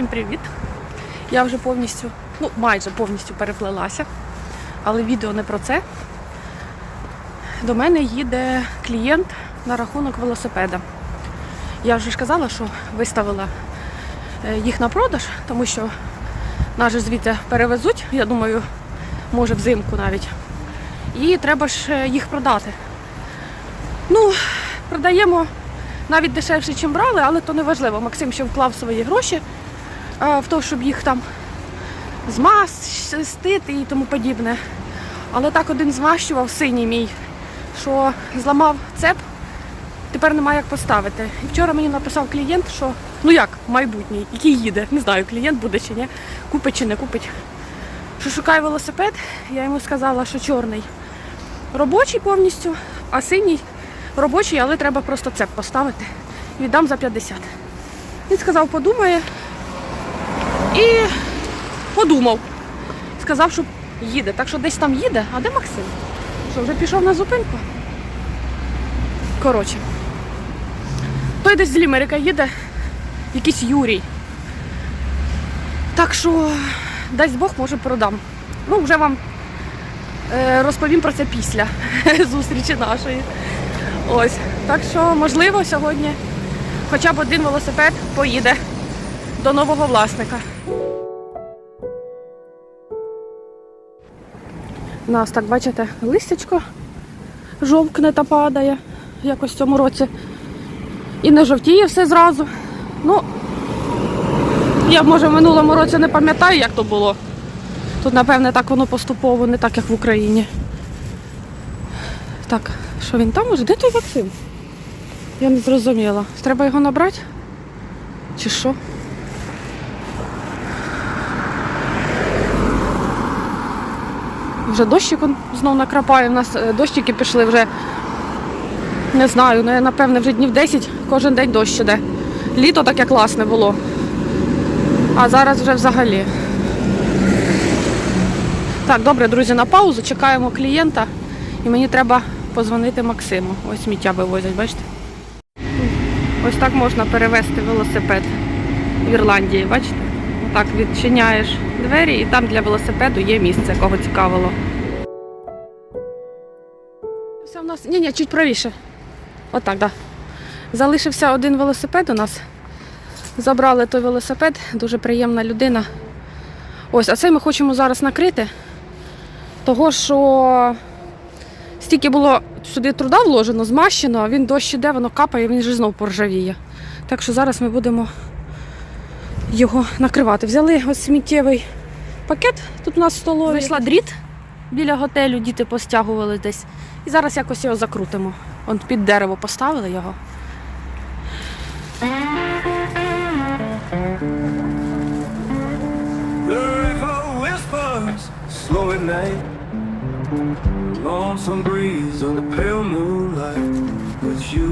Всім привіт! Я вже повністю, ну майже повністю переплелася, але відео не про це. До мене їде клієнт на рахунок велосипеда. Я вже ж казала, що виставила е, їх на продаж, тому що нас звідти перевезуть, я думаю, може взимку навіть. І треба ж е, їх продати. Ну, продаємо навіть дешевше, ніж брали, але то не важливо. Максим ще вклав свої гроші в те, щоб їх там змастити і тому подібне. Але так один змащував синій мій, що зламав цеп, тепер немає як поставити. І вчора мені написав клієнт, що ну як, майбутній, який їде, не знаю, клієнт буде чи ні, купить чи не купить. Що шукає велосипед, я йому сказала, що чорний робочий повністю, а синій робочий, але треба просто цеп поставити. Віддам за 50. Він сказав, подумає. І подумав. Сказав, що їде. Так що десь там їде. А де Максим? Що, вже пішов на зупинку? Коротше. Той десь з Лімерика їде, якийсь Юрій. Так що, дасть Бог, може продам. Ну, вже вам е, розповім про це після зустрічі нашої. Ось. Так що, можливо, сьогодні хоча б один велосипед поїде до нового власника. У нас, так бачите, листячко жовкне та падає якось в цьому році. І не жовтіє все зразу. Ну, я може в минулому році не пам'ятаю, як то було. Тут, напевне, так воно поступово, не так, як в Україні. Так, що він там уже? Де той Максим? Я не зрозуміла. Треба його набрати? Чи що? Вже дощик он знов накрапає. У нас е, дощики пішли вже. Не знаю, ну, напевне, вже днів 10 кожен день дощ іде. Літо таке класне було. А зараз вже взагалі. Так, добре, друзі, на паузу. Чекаємо клієнта. І мені треба позвонити Максиму. Ось сміття вивозять, бачите? Ось так можна перевезти велосипед в Ірландії, бачите? Отак відчиняєш двері і там для велосипеду є місце, кого цікавило. Все у нас. Ні, ні, чуть правіше. Отак, так. Да. Залишився один велосипед у нас. Забрали той велосипед, дуже приємна людина. Ось, а це ми хочемо зараз накрити. Того, що стільки було сюди труда вложено, змащено, а він дощ іде, воно капає, він же знов поржавіє. Так що зараз ми будемо його накривати. Взяли ось сміттєвий пакет тут у нас в столові. Знайшла дріт біля готелю, діти постягували десь. І зараз якось його закрутимо. Он під дерево поставили його. The river whispers slow at night. Lonesome breeze on the pale moonlight. But you,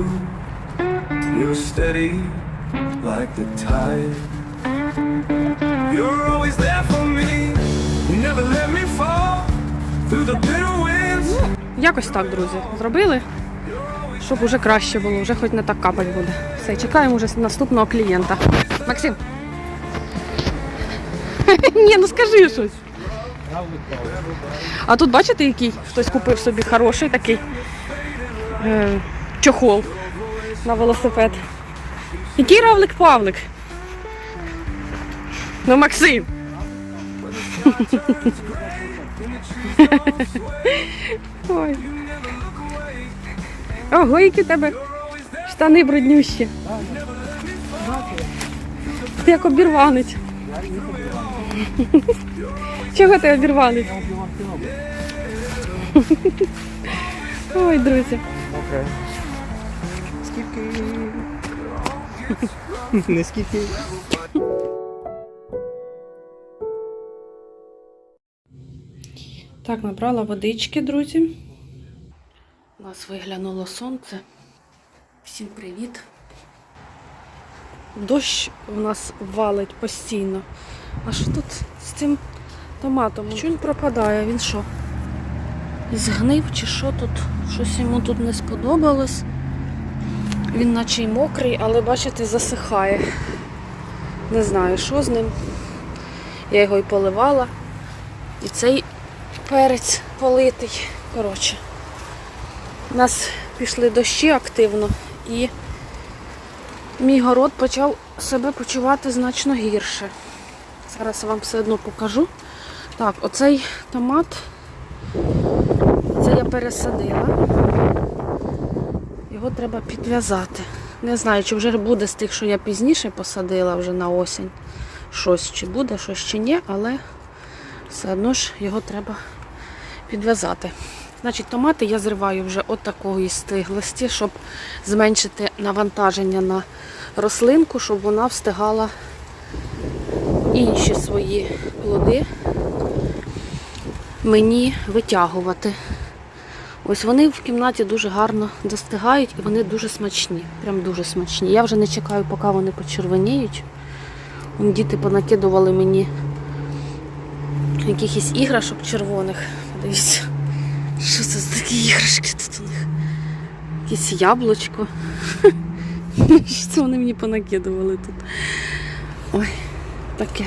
you're steady like the tide. You're always there for me. You never let me fall through the bitter winds. Якось так, друзі, зробили, щоб уже краще було, вже хоч не так капать буде. Все, чекаємо вже наступного клієнта. Максим. Ні, ну скажи щось. А тут бачите, який хтось купив собі хороший такий е, чохол на велосипед. Який равлик Павлик? Ну, Максим. Ой. Ого, які тебе штани бруднющі. Ти як обірванець. Чого ти обірванець? Ой, друзі. Скільки? Не скільки. Так, набрала водички, друзі. У нас виглянуло сонце. Всім привіт. Дощ у нас валить постійно. А що тут з цим томатом? Що він пропадає? Він що? Згнив чи що тут? Щось йому тут не сподобалось. Він наче й мокрий, але бачите, засихає. Не знаю, що з ним. Я його і поливала. І цей перець политий. Коротше. У нас пішли дощі активно і мій город почав себе почувати значно гірше. Зараз вам все одно покажу. Так, оцей томат, це я пересадила. Його треба підв'язати. Не знаю, чи вже буде з тих, що я пізніше посадила вже на осінь. Щось чи буде, щось чи ні, але все одно ж його треба підв'язати. Значить, томати я зриваю вже от такої стиглості, щоб зменшити навантаження на рослинку, щоб вона встигала інші свої плоди мені витягувати. Ось вони в кімнаті дуже гарно достигають і вони дуже смачні. Прям дуже смачні. Я вже не чекаю, поки вони почервоніють. Діти понакидували мені якихось іграшок червоних. Подивіться, що це за такі іграшки тут у них? Якесь яблучко. Що це вони мені понакидували тут? Ой, таке.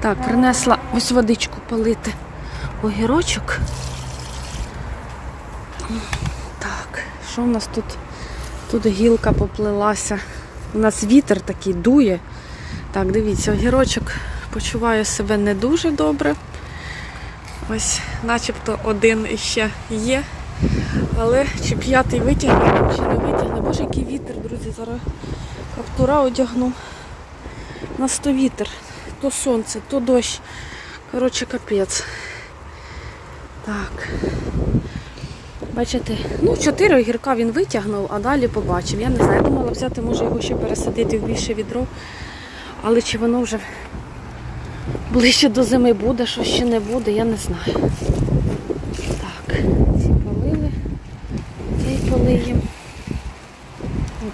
Так, принесла ось водичку полити огірочок. Так, що в нас тут? Тут гілка поплилася. У нас вітер такий дує. Так, дивіться, огірочок почуває себе не дуже добре. Ось, начебто один іще є. Але чи п'ятий витягне, чи не витягне. Боже, який вітер, друзі, зараз каптура одягну. У нас вітер, то сонце, то дощ. Коротше, капець. Так. Бачите, ну чотири огірка він витягнув, а далі побачив. Я не знаю, думала взяти, може його ще пересадити в більше відро. Але чи воно вже ближче до зими буде, що ще не буде, я не знаю. Так, ці полили, цей полиємо.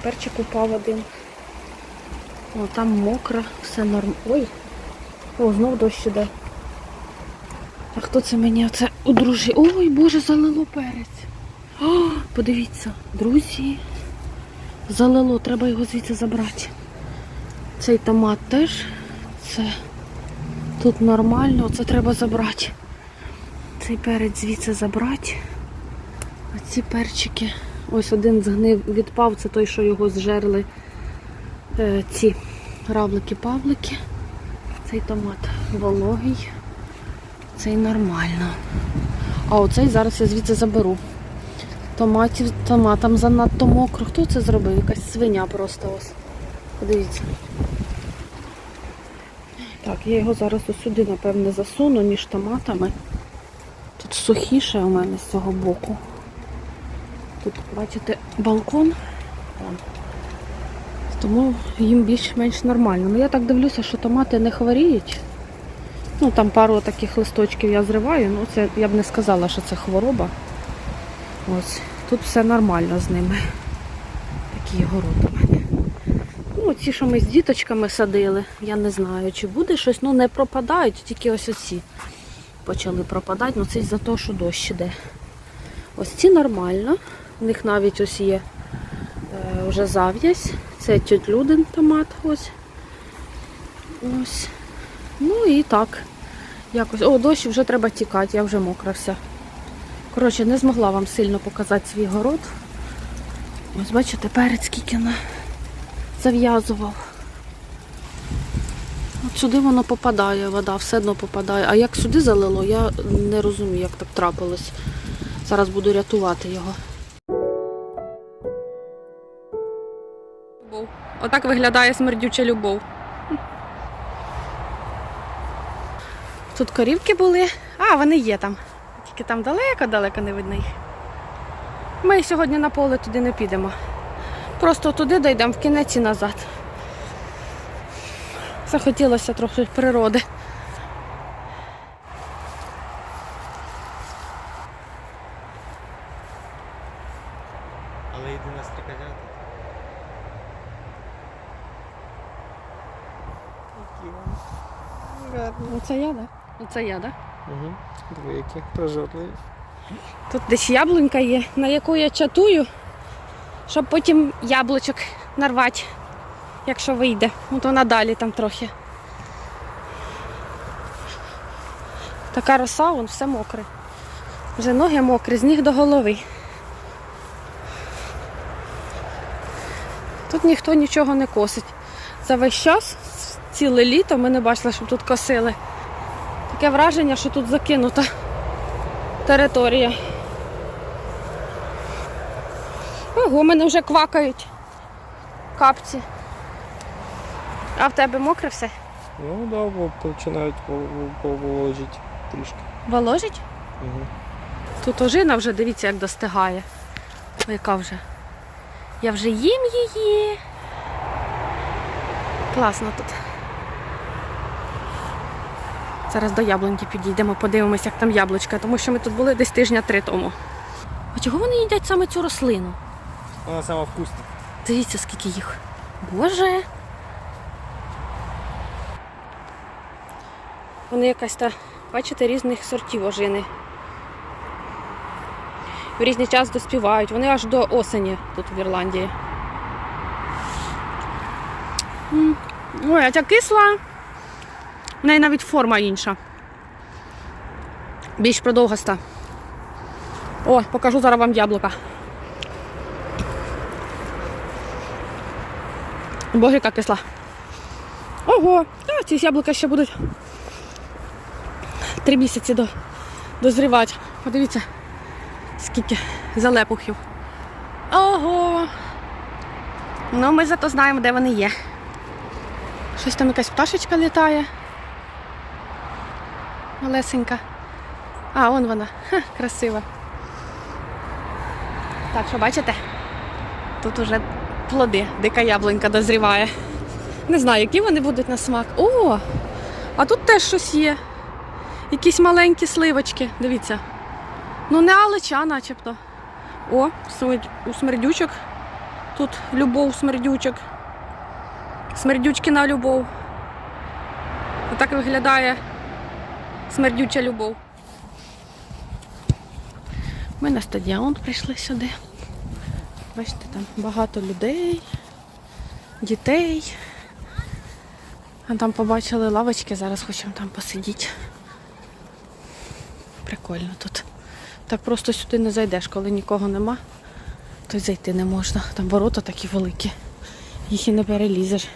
Перчик упав один. О, там мокро, все норм. Ой, о, знов дощ іде. А хто це мені оце одружив? Ой, Боже, залило перець. О, подивіться, друзі. Залило, треба його звідси забрати. Цей томат теж. Це тут нормально, це треба забрати. Цей перець звідси забрати. А ці перчики. Ось один згнив, відпав, це той, що його зжерли е, ці равлики-павлики. Цей томат вологий. Цей нормально. А оцей зараз я звідси заберу. Томатів, томатам занадто мокро. Хто це зробив? Якась свиня просто ось. Подивіться. Так, я його зараз сюди, напевне, засуну між томатами. Тут сухіше у мене з цього боку. Тут, бачите, балкон. Тому їм більш-менш нормально. Ну я так дивлюся, що томати не хворіють. Ну, там пару таких листочків я зриваю, ну це я б не сказала, що це хвороба. Ось, тут все нормально з ними. Такий город у мене. Ну, ці, що ми з діточками садили, я не знаю, чи буде щось, ну не пропадають, тільки ось оці почали пропадати, ну це за те, що дощ іде. Ось ці нормально. В них навіть ось є е, вже зав'язь. Це тють Людин томат ось. Ось. Ну і так. Якось. О, дощ вже треба тікати, я вже мокра вся. Коротше, не змогла вам сильно показати свій город. Ось бачите, перець на зав'язував. От сюди воно попадає, вода, все одно попадає. А як сюди залило, я не розумію, як так трапилось. Зараз буду рятувати його. Отак виглядає смердюча любов. Тут корівки були, а вони є там. Тільки там далеко-далеко не видно їх. Ми сьогодні на поле туди не підемо. Просто туди дійдемо в кінець і назад. Захотілося трохи природи. Але єдина стрікозята. Які вони. Гарні. Оце я, так? Оце я, так? Угу. Двоякі, прожорливі. Тут десь яблунька є, на яку я чатую, щоб потім яблучок нарвати. якщо вийде. От вона далі там трохи. Така роса, вон все мокре. Вже ноги мокрі, з ніг до голови. Тут ніхто нічого не косить. За весь час, ціле літо, ми не бачили, щоб тут косили. Таке враження, що тут закинута територія. Ого, мене вже квакають капці. А в тебе мокре все? Ну да, бо починають поволожити трішки. Воложить? Угу. Тут ожина вже, дивіться, як достигає. О, яка вже. Я вже їм її. Класно тут. Зараз до яблуньки підійдемо, подивимося, як там яблучка, тому що ми тут були десь тижня три тому. А чого вони їдять саме цю рослину? Вона сама вкусна. Дивіться, скільки їх. Боже. Вони якась та, бачите, різних сортів ожини. В різний час доспівають. Вони аж до осені тут в Ірландії. Ой, а ця кисла. В неї навіть форма інша. Більш продовгаста. О, покажу зараз вам яблука. Боже, яка кисла. Ого, а, ці яблука ще будуть три місяці до, дозрівати. Подивіться, скільки залепухів. Ого. Ну, ми зато знаємо, де вони є. Щось там якась пташечка літає. Малесенька. А, он вона. Ха, красива. Так, що бачите? Тут уже плоди, дика яблунька дозріває. Не знаю, які вони будуть на смак. О! А тут теж щось є. Якісь маленькі сливочки. Дивіться. Ну, не алеча, начебто. О, у смердючок. Тут любов смердючок. Смердючки на любов. Отак виглядає смердюча любов. Ми на стадіон прийшли сюди. Бачите, там багато людей, дітей. Там побачили лавочки, зараз хочемо там посидіти. Прикольно тут. Так просто сюди не зайдеш, коли нікого нема, то й зайти не можна. Там ворота такі великі. Їх і не перелізеш.